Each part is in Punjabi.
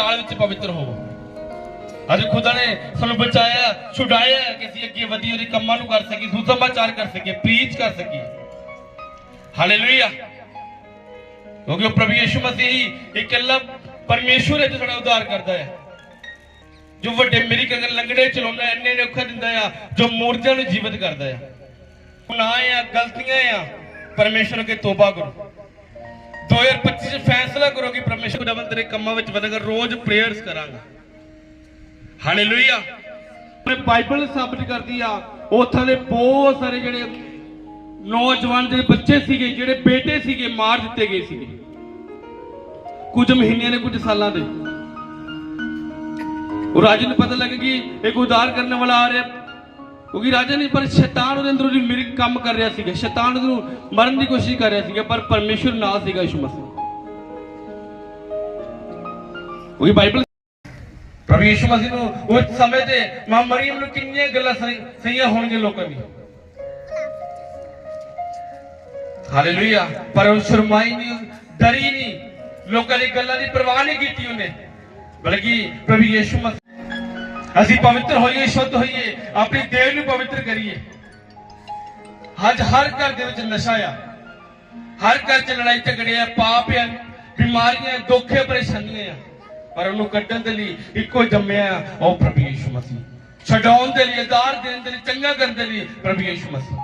ਚਾਲ ਵਿੱਚ ਪਵਿੱਤਰ ਹੋਵੋ। ਅੱਜ ਖੁਦਾ ਨੇ ਸਾਨੂੰ ਬਚਾਇਆ, ਛੁਡਾਇਆ ਕਿ ਅਸੀਂ ਅੱਗੇ ਵਧੀ, ਉਹਦੇ ਕੰਮਾਂ ਨੂੰ ਕਰ ਸਕੀ ਸੁਸਮਾਚਾਰ ਕਰ ਸਕੀ ਪ੍ਰੀਚ ਕਰ ਸਕੀ ਹਾਲੇਲੂਇਆ ਕਿਉਂਕਿ ਉਹ ਪ੍ਰਭੂ ਯਿਸੂ ਮਸੀਹ ਹੀ ਇਕੱਲਾ ਪਰਮੇਸ਼ੁਰ ਹੈ ਜੋ ਸਾਡਾ ਉਧਾਰ ਕਰਦਾ ਹੈ। ਜੋ ਵੱਡੇ ਮੇਰੀ ਕੰਨ ਲੰਗੜੇ ਚਲਾਉਂਦਾ ਇੰਨੇ ਨੇ ਔਖਾ ਦਿੰਦਾ ਆ ਜੋ ਮੂਰਤਿਆਂ ਨੂੰ ਜੀਵਤ ਕਰਦਾ ਆ ਗੁਨਾਹ ਆ ਗਲਤੀਆਂ ਆ ਪਰਮੇਸ਼ਵਰ ਕੇ ਤੋਬਾ ਕਰੋ। 2025 ਚ ਫੈਸਲਾ ਕਰੋ ਕਿ ਪਰਮੇਸ਼ਵਰ ਦਾ ਤੇਰੇ ਕੰਮਾਂ ਵਿੱਚ ਵਧੇਗਾ, ਰੋਜ਼ ਪ੍ਰੇਅਰਸ ਕਰਾਂਗਾ। ਹਾਲੇਲੂਇਆ ਉਹਨੇ ਬਾਈਬਲ ਸਾਬਤ ਕਰਦੀ ਆ, ਉੱਥੋਂ ਦੇ ਬਹੁਤ ਸਾਰੇ ਜਿਹੜੇ ਨੌਜਵਾਨ ਜਿਹੜੇ ਬੱਚੇ ਸੀਗੇ, ਜਿਹੜੇ ਬੇਟੇ ਸੀਗੇ, ਮਾਰ ਦਿੱਤੇ ਗਏ ਸੀਗੇ। ਕੁਝ ਮਹੀਨਿਆਂ ਨੇ ਕੁਝ ਸਾਲਾਂ ਦੇ। ਉਹ ਰਾਜੇ ਨੂੰ ਪਤਾ ਲੱਗ ਗਈ ਇੱਕ ਉਦਾਰ ਕਰਨ ਵਾਲਾ ਆ ਰਿਹਾ ਕਿਉਂਕਿ ਰਾਜਾ ਨਹੀਂ ਪਰ ਸ਼ੈਤਾਨ ਉਹਦੇ ਅੰਦਰ ਉਹਦੀ ਮਿਰ ਕੰਮ ਕਰ ਰਿਹਾ ਸੀਗਾ, ਸ਼ੈਤਾਨ ਉਹਨੂੰ ਮਰਨ ਦੀ ਕੋਸ਼ਿਸ਼ ਕਰ ਰਿਹਾ ਸੀਗਾ, ਪਰ ਪਰਮੇਸ਼ਵਰ ਨਾਲ ਸੀਗਾ ਯਿਸੂ ਮਸੀਹ। ਉਹੀ ਬਾਈਬਲ ਪ੍ਰਭੂ ਯਿਸੂ ਮਸੀਹ ਨੂੰ ਉਹ ਸਮੇਂ ਤੇ ਮਾਂ ਮਰੀਮ ਨੂੰ ਕਿੰਨੀਆਂ ਗੱਲਾਂ ਸਹੀ- ਸਹੀਆਂ ਹੋਣਗੀਆਂ ਲੋਕਾਂ ਦੀ ਹਾਲੇਲੂਇਆ। ਪਰ ਉਹ ਸ਼ਰਮਾਈ ਨਹੀਂ, ਡਰੀ ਨਹੀਂ। ਲੋਕਾਂ ਦੀ ਗੱਲਾਂ ਦੀ ਪਰਵਾਹ ਨਹੀਂ ਕੀਤੀ ਉਹਨੇ। ਬਲਕਿ ਪ੍ਰਭੂ ਯਿਸੂ ਮਸੀਹ ਅਸੀਂ ਪਵਿੱਤਰ ਹੋਈਏ, ਸ਼ੁੱਧ ਹੋਈਏ, ਆਪਣੀ ਦੇਹ ਨੂੰ ਪਵਿੱਤਰ ਕਰੀਏ। ਅੱਜ ਹਰ ਘਰ ਦੇ ਵਿੱਚ ਨਸ਼ਾ ਆ। ਹਰ ਘਰ 'ਚ ਲੜਾਈ ਝਗੜੇ ਆ, ਪਾਪ ਆ, ਬਿਮਾਰੀਆਂ, ਦੁੱਖ ਪਰੇਸ਼ਾਨੀਆਂ ਆ। ਪਰ ਉਹਨੂੰ ਕੱਢਣ ਦੇ ਲਈ ਇੱਕੋ ਜੰਮਿਆ ਉਹ ਪ੍ਰਭੂ ਯਿਸੂ ਮਸੀਹ। ਛਡਾਉਣ ਦੇ ਲਈ, ਆਧਾਰ ਦੇਣ ਦੇ ਲਈ, ਚੰਗਾ ਕਰਨ ਦੇ ਲਈ ਪ੍ਰਭੂ ਯਿਸੂ ਮਸੀਹ।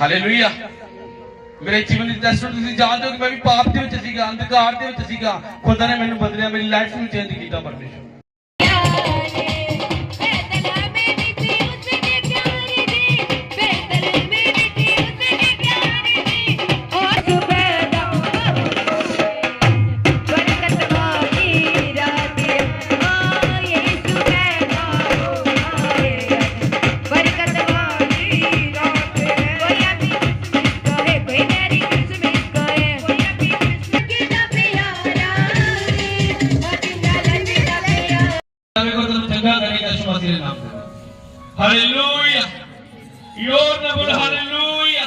ਹਾਲੇਲੂਇਆ ਮੇਰੇ ਜੀਵਨ ਦੀ ਦਰਸ਼ਨ ਤੁਸੀਂ ਜਾਣਦੇ ਹੋ ਕਿ ਮੈਂ ਵੀ ਪਾਪ ਦੇ ਵਿੱਚ ਸੀਗਾ, ਅੰਧਕਾਰ ਦੇ ਵਿੱਚ ਸੀਗਾ। ਖੁਦਾ ਨੇ ਮੈਨੂੰ ਬਦਲਿਆ, ਮੇਰੀ ਲਾਈਫ ਨੂੰ ਚੇਂਜ ਕੀਤਾ ਪਰਮੇਸ਼ਰ ਹਾਲੇਲੂਇਆ ਯੋਰ ਨਾ ਬੋਲ ਹਾਲੇਲੂਇਆ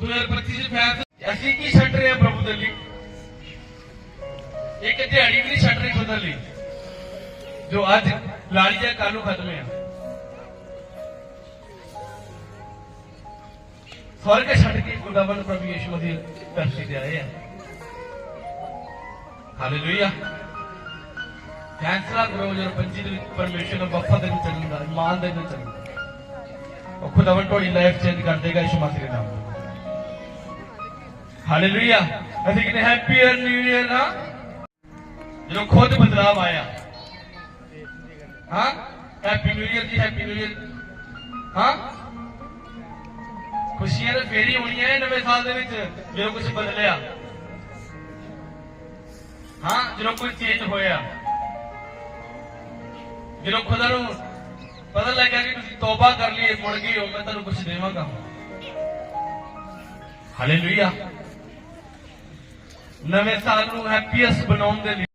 2025 ਚ ਫੈਸਲਾ ਅਸੀਂ ਕੀ ਛੱਡ ਰਹੇ ਹਾਂ ਪ੍ਰਭੂ ਦੇ ਲਈ? ਇੱਕ ਦਿਹਾੜੀ ਵੀ ਨਹੀਂ ਛੱਡ ਰਹੇ ਖੁਦਾ ਲਈ। ਜੋ ਅੱਜ ਲਾੜੀ ਜਾਂ ਕੱਲ ਨੂੰ ਖਤਮ ਹੈ ਸਵਰਗ ਛੱਡ ਕੇ ਖੁਦਾਵੰਦ ਪ੍ਰਭੂ ਯਿਸੂ ਮਸੀਹ ਧਰਤੀ ਤੇ ਆਏ ਆ। ਹਾਲੇਲੂਇਆ ਫੈਸਲਾ ਕਰੋ ਜਰ ਪੰਜੀ ਦੇ ਵਿੱਚ ਪਰਮੇਸ਼ਰ ਨੂੰ ਵਫਾ ਦੇ ਵਿੱਚ ਚੱਲਣਾ ਇਮਾਨ ਦੇ ਵਿੱਚ ਚੱਲਣਾ ਉਹ ਖੁਦਾਵੰਦ ਤੁਹਾਡੀ ਲਾਈਫ ਚੇਂਜ ਕਰ ਦੇਗਾ ਯਿਸੂ ਮਸੀਹ ਦੇ ਨਾਮ ਹਾਲੇਲੂਇਆ ਅਸੀਂ ਕਹਿੰਦੇ ਹੈਪੀ ਨਿਊ ਇਅਰ ਨਾ ਜਦੋਂ ਖੁਦ ਬਦਲਾਵ ਆਇਆ ਹਾਂ ਹੈਪੀ ਨਿਊ ਇਅਰ ਜੀ ਹੈਪੀ ਨਿਊ ਇਅਰ ਹਾਂ ਖੁਸ਼ੀਆਂ ਤਾਂ ਫੇਰ ਹੀ ਹੋਣੀਆਂ ਇਹ ਨਵੇਂ ਸਾਲ ਦੇ ਵਿੱਚ ਜਦੋਂ ਕੁਝ ਬਦਲਿਆ ਹਾਂ ਜਦੋਂ ਕੋਈ ਚੇਂਜ ਹੋਇਆ ਜਦੋਂ ਖੁਦਾ ਨੂੰ ਪਤਾ ਲੱਗਾ ਕਿ ਤੁਸੀਂ ਤੌਬਾ ਕਰ ਲਈ ਮੁੜ ਗਏ ਹੋ ਮੈਂ ਤੁਹਾਨੂੰ ਕੁਝ ਦੇਵਾਂਗਾ। ਹਾਲੇਲੂਇਆ ਨਵੇਂ ਸਾਲ ਨੂੰ ਹੈਪੀਐਸਟ ਬਣਾਉਣ ਦੇ ਲਈ।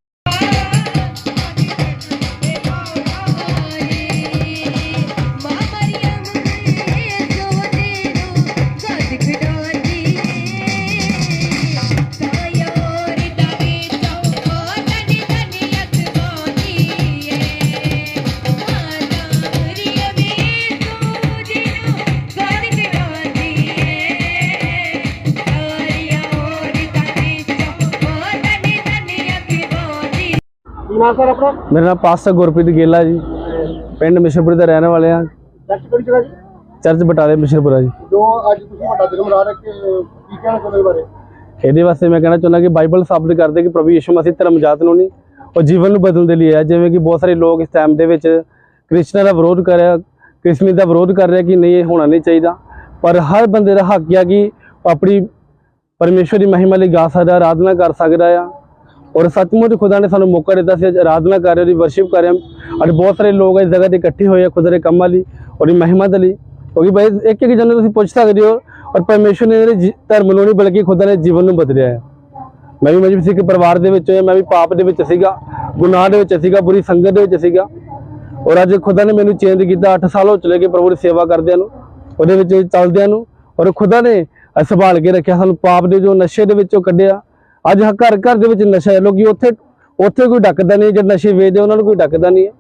ਨਾਮ ਸਰ ਆਪਣਾ? ਮੇਰਾ ਨਾਮ ਪਾਸਟਰ ਗੁਰਪ੍ਰੀਤ ਗੇਲਾ ਜੀ। ਪਿੰਡ ਮਿਸ਼ਰਪੁਰ ਦੇ ਰਹਿਣ ਵਾਲੇ ਆ। ਚਰਚ ਕਿਹੜੀ ਜਗ੍ਹਾ ਜੀ? ਚਰਚ ਬਟਾਲੇ ਮਿਸ਼ਰਪੁਰਾ ਜੀ। ਜੋ ਅੱਜ ਤੁਸੀਂ ਵੱਡਾ ਦਿਨ ਮਨਾ ਰਹੇ ਕਿ ਕੀ ਕਹਿਣਾ ਚਾਹੁੰਦੇ ਇਸ ਬਾਰੇ? ਇਹਦੇ ਵਾਸਤੇ ਮੈਂ ਕਹਿਣਾ ਚਾਹੁੰਦਾ ਕਿ ਬਾਈਬਲ ਸਾਬਤ ਕਰਦੇ ਕਿ ਪ੍ਰਭੂ ਯਿਸੂ ਮਸੀਹ ਧਰਮ ਜਾਤ ਨੂੰ ਨਹੀਂ ਉਹ ਜੀਵਨ ਨੂੰ ਬਦਲਣ ਦੇ ਲਈ ਹੈ ਜਿਵੇਂ ਕਿ ਬਹੁਤ ਸਾਰੇ ਲੋਕ ਇਸ ਟਾਈਮ ਦੇ ਵਿੱਚ ਕ੍ਰਿਸਚਨਾਂ ਦਾ ਵਿਰੋਧ ਕਰ ਰਿਹਾ ਕ੍ਰਿਸਮੀ ਦਾ ਵਿਰੋਧ ਕਰ ਰਿਹਾ ਕਿ ਨਹੀਂ ਇਹ ਹੋਣਾ ਨਹੀਂ ਚਾਹੀਦਾ। ਪਰ ਹਰ ਬੰਦੇ ਦਾ ਹੱਕ ਹੈ ਕਿ ਆਪਣੀ ਪਰਮੇਸ਼ਵਰ ਦੀ ਮਹਿਮਾ ਲਈ ਗਾ ਸਕਦਾ ਆਰਾਧਨਾ ਕਰ ਸਕਦਾ ਆ। ਔਰ ਸੱਚਮੁੱਚ ਖੁਦਾ ਨੇ ਸਾਨੂੰ ਮੌਕਾ ਦਿੱਤਾ ਸੀ, ਅੱਜ ਆਰਾਧਨਾ ਕਰ ਰਹੇ ਉਹਦੀ ਵਰਸ਼ਿਪ ਕਰ ਰਹੇ ਹਾਂ। ਅੱਜ ਬਹੁਤ ਸਾਰੇ ਲੋਕ ਇਸ ਜਗ੍ਹਾ ਤੇ ਇਕੱਠੇ ਹੋਏ ਆ, ਖੁਦਾ ਦੇ ਕੰਮਾਂ ਲਈ ਉਹਦੀ ਮਹਿਮਤ ਦੇ ਲਈ। ਕਿਉਂਕਿ ਭਾਈ, ਇੱਕ ਇੱਕ ਜਨ ਤੁਸੀਂ ਪੁੱਛ ਸਕਦੇ ਹੋ ਔਰ ਪਰਮੇਸ਼ਵਰ ਨੇ ਇਹਦੇ ਜੀ- ਧਰਮ ਨੂੰ ਨਹੀਂ ਬਲਕਿ ਖੁਦਾ ਨੇ ਜੀਵਨ ਨੂੰ ਬਦਲਿਆ ਹੈ। ਮੈਂ ਵੀ ਮਜਬੀ ਸਿੱਖ ਪਰਿਵਾਰ ਦੇ ਵਿੱਚ ਹੋਇਆ, ਮੈਂ ਵੀ ਪਾਪ ਦੇ ਵਿੱਚ ਸੀਗਾ, ਗੁਨਾਹ ਦੇ ਵਿੱਚ ਸੀਗਾ, ਬੁਰੀ ਸੰਗਤ ਦੇ ਵਿੱਚ ਸੀਗਾ। ਔਰ ਅੱਜ ਖੁਦਾ ਨੇ ਮੈਨੂੰ ਚੇਂਜ ਕੀਤਾ 8 ਸਾਲ ਹੋ ਚਲੇ ਗਏ ਪ੍ਰਭੂ ਦੀ ਸੇਵਾ ਕਰਦਿਆਂ ਨੂੰ, ਉਹਦੇ ਵਿੱਚ ਚੱਲਦਿਆਂ ਨੂੰ। ਔਰ ਖੁਦਾ ਨੇ ਸੰਭਾਲ ਕੇ ਰੱਖਿਆ, ਸਾਨੂੰ ਪਾਪ ਦੇ ਜੋ ਨਸ਼ੇ ਦੇ ਵਿੱਚੋਂ ਕੱਢਿਆ ਅੱਜ ਹ- ਘਰ ਘਰ ਦੇ ਵਿੱਚ ਨਸ਼ਾ ਹੈ। ਲੋਕੀ ਉੱਥੇ ਉੱਥੇ ਕੋਈ ਡੱਕਦਾ ਨਹੀਂ ਜਿਹੜੇ ਨਸ਼ੇ ਵੇਚਦੇ ਉਹਨਾਂ ਨੂੰ ਕੋਈ ਡੱਕਦਾ ਨਹੀਂ ਹੈ।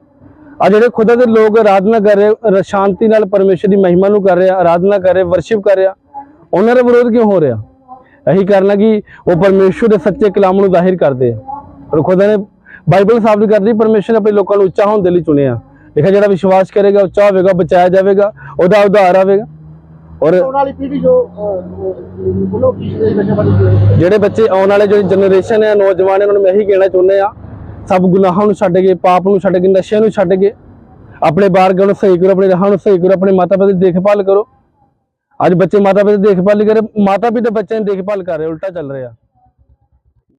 ਆ ਜਿਹੜੇ ਖੁਦਾ ਦੇ ਲੋਕ ਆਰਾਧਨਾ ਕਰ ਰਹੇ ਸ਼ਾਂਤੀ ਨਾਲ ਪਰਮੇਸ਼ਰ ਦੀ ਮਹਿਮਾ ਨੂੰ ਕਰ ਰਹੇ ਆ, ਆਰਾਧਨਾ ਕਰ ਰਹੇ ਵਰਸ਼ਿਪ ਕਰ ਰਿਹਾ ਉਹਨਾਂ ਦਾ ਵਿਰੋਧ ਕਿਉਂ ਹੋ ਰਿਹਾ? ਇਹੀ ਕਰਨਾ ਕਿ ਉਹ ਪਰਮੇਸ਼ਰ ਦੇ ਸੱਚੇ ਕਲਾਮ ਨੂੰ ਜ਼ਾਹਿਰ ਕਰਦੇ ਆ। ਪਰ ਖੁਦਾ ਨੇ ਬਾਈਬਲ ਸਾਬਤ ਕਰਦੀ, ਪਰਮੇਸ਼ਰ ਨੇ ਆਪਣੇ ਲੋਕਾਂ ਨੂੰ ਉੱਚਾ ਹੋਣ ਦੇ ਲਈ ਚੁਣਿਆ। ਲਿਖਿਆ ਜਿਹੜਾ ਵਿਸ਼ਵਾਸ ਕਰੇਗਾ, ਉੱਚਾ ਹੋਵੇਗਾ, ਬਚਾਇਆ ਜਾਵੇਗਾ, ਉਹਦਾ ਉਧਾਰ ਆਵੇਗਾ। ਔਰ ਆਉਣ ਵਾਲੀ ਪੀੜ੍ਹੀ ਜੋ ਬੋਲੋ ਕੀ ਇਸ ਨਸ਼ੇ ਬਾਰੇ ਜਿਹੜੇ ਬੱਚੇ ਆਉਣ ਵਾਲੇ ਜਿਹੜੀ ਜਨਰੇਸ਼ਨ ਹੈ ਨੌਜਵਾਨ ਉਹਨਾਂ ਨੂੰ ਮੈਂ ਇਹੀ ਕਹਿਣਾ ਚਾਹੁੰਦੇ ਆ ਸਭ ਗੁਨਾਹਾਂ ਨੂੰ ਛੱਡ ਕੇ ਪਾਪ ਨੂੰ ਛੱਡ ਕੇ ਨਸ਼ਿਆਂ ਨੂੰ ਛੱਡ ਕੇ ਆਪਣੇ ਬਾਰਗਾਂ ਨੂੰ ਸਹੀ ਕਰੋ ਆਪਣੇ ਰਾਹਾਂ ਨੂੰ ਸਹੀ ਕਰੋ ਆਪਣੇ ਮਾਤਾ ਪਿਤਾ ਦੀ ਦੇਖਭਾਲ ਕਰੋ। ਅੱਜ ਬੱਚੇ ਮਾਤਾ ਪਿਤਾ ਦੀ ਦੇਖਭਾਲ ਨਹੀਂ ਕਰ ਰਹੇ ਮਾਤਾ ਪਿਤਾ ਬੱਚਿਆਂ ਦੀ ਦੇਖਭਾਲ ਕਰ ਰਹੇ ਉਲਟਾ ਚੱਲ ਰਿਹਾ।